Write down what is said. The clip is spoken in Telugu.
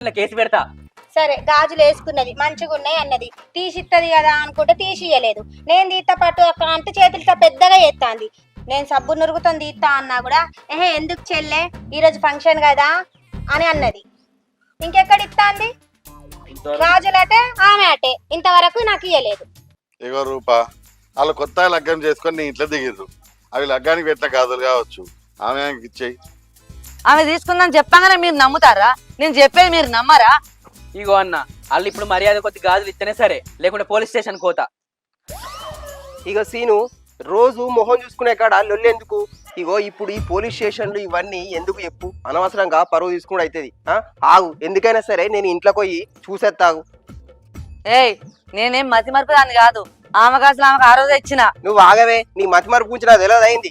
కేసు పెడతా. సరే గాజులు వేసుకున్నది మంచిగా ఉన్నాయి అన్నది. తీసిత్తది కదా అనుకుంటే తీసియలేదు నేను తీత పట్టు అక్క అంటే చేతులు ఇట్లా పెద్దగా ఎత్తాంది నేను సబ్బు నురుగుతో తీస్తా అన్నా కూడా ఏహే ఎందుకు చెల్లె? ఈరోజు ఫంక్షన్ కదా? అని అన్నది. ఇంకెక్కడ ఇస్తాంది గాజులటే ఆమె అటే ఇంతవరకు నాకు ఇయ్యలేదు. ఇగో రూపా వాళ్ళు కొత్తగా లగ్గం చేసుకొని నీ ఇంట్లో దిగిర్రు. అవి లగ్గానికి పెట్టిన గాజులు కావచ్చు. ఆమె ఇచ్చేయి. ఆమె తీసుకుందని చెప్పగానే మీరు నమ్ముతారా? నేను చెప్పేది మీరు నమ్మరా? ఇగో అన్న వాళ్ళు ఇప్పుడు మర్యాద కొద్ది గాజులు ఇస్తేనే సరే లేకుంటే పోలీస్ స్టేషన్ కోతా ఇగో సీను రోజు మొహం చూసుకునే కాడ లొల్లెందుకు? ఇగో ఇప్పుడు ఈ పోలీస్ స్టేషన్లు ఇవన్నీ ఎందుకు చెప్పు? అనవసరంగా పరువు తీసుకుని అవుతుంది ఆగు ఎందుకైనా సరే నేను ఇంట్లోకి పోయి చూసేస్తాగు ఏయ్ నేనేం మతి మరపు దాన్ని కాదు. ఆమె కాసిన ఆమెకు ఆ రోజు ఇచ్చిన. నువ్వు ఆగవే నీ మతి మరుపు గురించి నాకు తెలియదు అయింది.